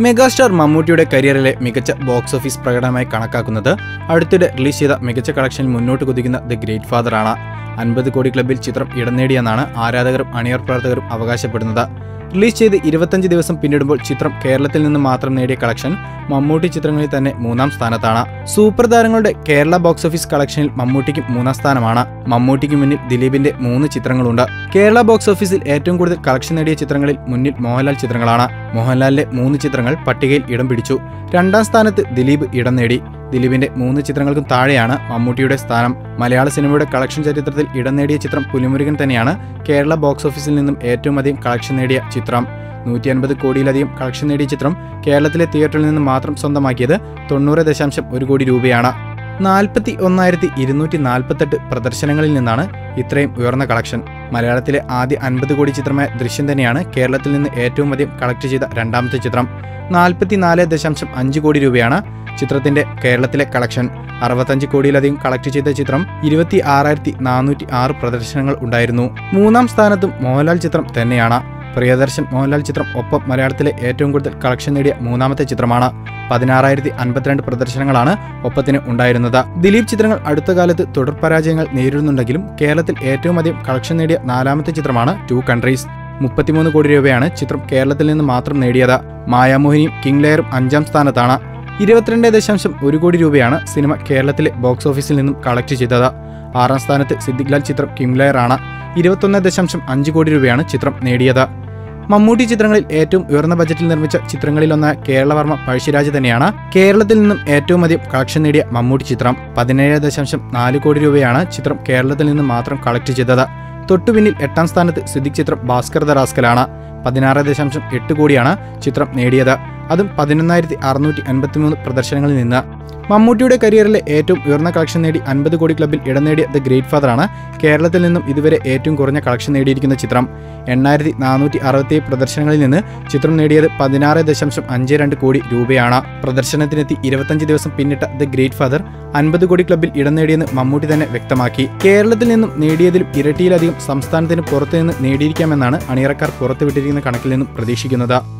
Megastar മമ്മൂട്ടിയുടെ കരിയറിലെ മികച്ച ബോക്സ് ഓഫീസ് പ്രകടനമായി കണക്കാക്കുന്നത് അടുത്തിടെ റിലീസ് ചെയ്ത മികച്ച കളക്ഷൻ മുന്നോട്ട് കുതിക്കുന്ന ദ ഗ്രേറ്റ് ഫാദർ ആണ് അൻപത് കോടി ക്ലബിൽ ചിത്രം ഇടം നേടിയെന്നാണ് ആരാധകരും അണിയർ പ്രവർത്തകരും അവകാശപ്പെടുന്നത്. റിലീസ് ചെയ്ത് ഇരുപത്തഞ്ച് ദിവസം പിന്നിടുമ്പോൾ ചിത്രം കേരളത്തിൽ നിന്ന് മാത്രം നേടിയ കളക്ഷൻ മമ്മൂട്ടി ചിത്രങ്ങളിൽ തന്നെ മൂന്നാം സ്ഥാനത്താണ്. സൂപ്പർ താരങ്ങളുടെ കേരള ബോക്സ് ഓഫീസ് കളക്ഷനിൽ മമ്മൂട്ടിക്ക് മൂന്നാം സ്ഥാനമാണ്. മമ്മൂട്ടിക്ക് മുന്നിൽ ദിലീപിന്റെ മൂന്ന് ചിത്രങ്ങളുണ്ട്. കേരള ബോക്സ് ഓഫീസിൽ ഏറ്റവും കൂടുതൽ കളക്ഷൻ നേടിയ ചിത്രങ്ങളിൽ മുന്നിൽ മോഹൻലാൽ ചിത്രങ്ങളാണ്. മോഹൻലാലിന്റെ മൂന്ന് ചിത്രങ്ങൾ പട്ടികയിൽ ഇടം പിടിച്ചു. രണ്ടാം സ്ഥാനത്ത് ദിലീപ് ഇടം നേടി. ദിലീപിന്റെ മൂന്ന് ചിത്രങ്ങൾക്കും താഴെയാണ് മമ്മൂട്ടിയുടെ സ്ഥാനം. മലയാള സിനിമയുടെ കളക്ഷൻ ചരിത്രത്തിൽ ഇടം നേടിയ ചിത്രം പുലിമുരുകൻ തന്നെയാണ് കേരള ബോക്സ് ഓഫീസിൽ നിന്നും ഏറ്റവും അധികം കളക്ഷൻ നേടിയ ചിത്രം. നൂറ്റി അൻപത് കോടിയിലധികം കളക്ഷൻ നേടിയ ചിത്രം കേരളത്തിലെ തിയേറ്ററിൽ നിന്ന് മാത്രം സ്വന്തമാക്കിയത് തൊണ്ണൂറ് ദശാംശം ഒരു കോടി രൂപയാണ്. നാൽപ്പത്തി ഒന്നായിരത്തി ഇരുന്നൂറ്റി നാൽപ്പത്തെട്ട് പ്രദർശനങ്ങളിൽ നിന്നാണ് ഇത്രയും ഉയർന്ന കളക്ഷൻ. മലയാളത്തിലെ ആദ്യ അൻപത് കോടി ചിത്രമായ ദൃശ്യം തന്നെയാണ് കേരളത്തിൽ നിന്ന് ഏറ്റവും അധികം കളക്ട് ചെയ്ത രണ്ടാമത്തെ ചിത്രം. നാൽപ്പത്തിനാല് ദശാംശം അഞ്ച് കോടി രൂപയാണ് ചിത്രത്തിന്റെ കേരളത്തിലെ കളക്ഷൻ. അറുപത്തഞ്ച് കോടിയിലധികം കളക്ട് ചെയ്ത ചിത്രം ഇരുപത്തി ആറായിരത്തി നാനൂറ്റി ആറ് പ്രദർശനങ്ങൾ ഉണ്ടായിരുന്നു. മൂന്നാം സ്ഥാനത്തും മോഹൻലാൽ ചിത്രം തന്നെയാണ്. പ്രിയദർശൻ മോഹൻലാൽ ചിത്രം ഒപ്പം മലയാളത്തിലെ ഏറ്റവും കൂടുതൽ കളക്ഷൻ നേടിയ മൂന്നാമത്തെ ചിത്രമാണ്. പതിനാറായിരത്തി അൻപത്തിരണ്ട് പ്രദർശനങ്ങളാണ് ഒപ്പത്തിന് ഉണ്ടായിരുന്നത്. ദിലീപ് ചിത്രങ്ങൾ അടുത്ത കാലത്ത് തുടർ പരാജയങ്ങൾ നേരിടുന്നുണ്ടെങ്കിലും കേരളത്തിൽ ഏറ്റവും അധികം കളക്ഷൻ നേടിയ നാലാമത്തെ ചിത്രമാണ് ടു കൺട്രീസ് മുപ്പത്തിമൂന്ന് കോടി രൂപയാണ് ചിത്രം കേരളത്തിൽ നിന്ന് മാത്രം നേടിയത്. മായാമോഹിനിയും കിങ് ലെയറും അഞ്ചാം സ്ഥാനത്താണ്. ഇരുപത്തിരണ്ട് ദശാംശം ഒരു കോടി രൂപയാണ് സിനിമ കേരളത്തിലെ ബോക്സ് ഓഫീസിൽ നിന്നും കളക്ട് ചെയ്തത്. ആറാം സ്ഥാനത്ത് സിദ്ദിഖ് ലാൽ ചിത്രം ആണ്. ഇരുപത്തൊന്ന് ദശാംശം അഞ്ച് കോടി രൂപയാണ് ചിത്രം നേടിയത്. മമ്മൂട്ടി ചിത്രങ്ങളിൽ ഏറ്റവും ഉയർന്ന ബജറ്റിൽ നിർമ്മിച്ച ചിത്രങ്ങളിലൊന്ന് കേരളവർമ്മ പഴശ്ശിരാജ് തന്നെയാണ് കേരളത്തിൽ നിന്നും ഏറ്റവും അധികം കളക്ഷൻ നേടിയ മമ്മൂട്ടി ചിത്രം. പതിനേഴ് ദശാംശം നാല് കോടി രൂപയാണ് ചിത്രം കേരളത്തിൽ നിന്ന് മാത്രം കളക്ട് ചെയ്തത്. തൊട്ടുപിന്നിൽ എട്ടാം സ്ഥാനത്ത് സിദ്ദിഖ് ചിത്രം ഭാസ്കർ ദ റാസ്കലാണ്. പതിനാറ് ദശാംശം എട്ട് കോടിയാണ് ചിത്രം നേടിയത്. അതും പതിനൊന്നായിരത്തി അറുന്നൂറ്റി അൻപത്തി മൂന്ന് പ്രദർശനങ്ങളിൽ നിന്ന്. മമ്മൂട്ടിയുടെ കരിയറിലെ ഏറ്റവും ഉയർന്ന കളക്ഷൻ നേടി അൻപത് കോടി ക്ലബിൽ ഇടം നേടിയ ദ ഗ്രേറ്റ് ഫാദർ ആണ് കേരളത്തിൽ നിന്നും ഇതുവരെ ഏറ്റവും കുറഞ്ഞ കളക്ഷൻ നേടിയിരിക്കുന്ന ചിത്രം. എണ്ണായിരത്തി നാനൂറ്റി അറുപത്തിയേഴ് പ്രദർശനങ്ങളിൽ നിന്ന് ചിത്രം നേടിയത് പതിനാറ് ദശാംശം അഞ്ച് രണ്ട് കോടി രൂപയാണ്. പ്രദർശനത്തിനെത്തി ഇരുപത്തഞ്ച് ദിവസം പിന്നിട്ട ദ ഗ്രേറ്റ് ഫാദർ അൻപത് കോടി ക്ലബിൽ ഇടം നേടിയെന്ന് മമ്മൂട്ടി തന്നെ വ്യക്തമാക്കി. കേരളത്തിൽ നിന്നും നേടിയതിലും ഇരട്ടിയിലധികം സംസ്ഥാനത്തിന് പുറത്തുനിന്ന് നേടിയിരിക്കാമെന്നാണ് അണിയറക്കാർ പുറത്തുവിട്ടിരിക്കുന്ന കണക്കിൽ നിന്നും പ്രതീക്ഷിക്കുന്നത്.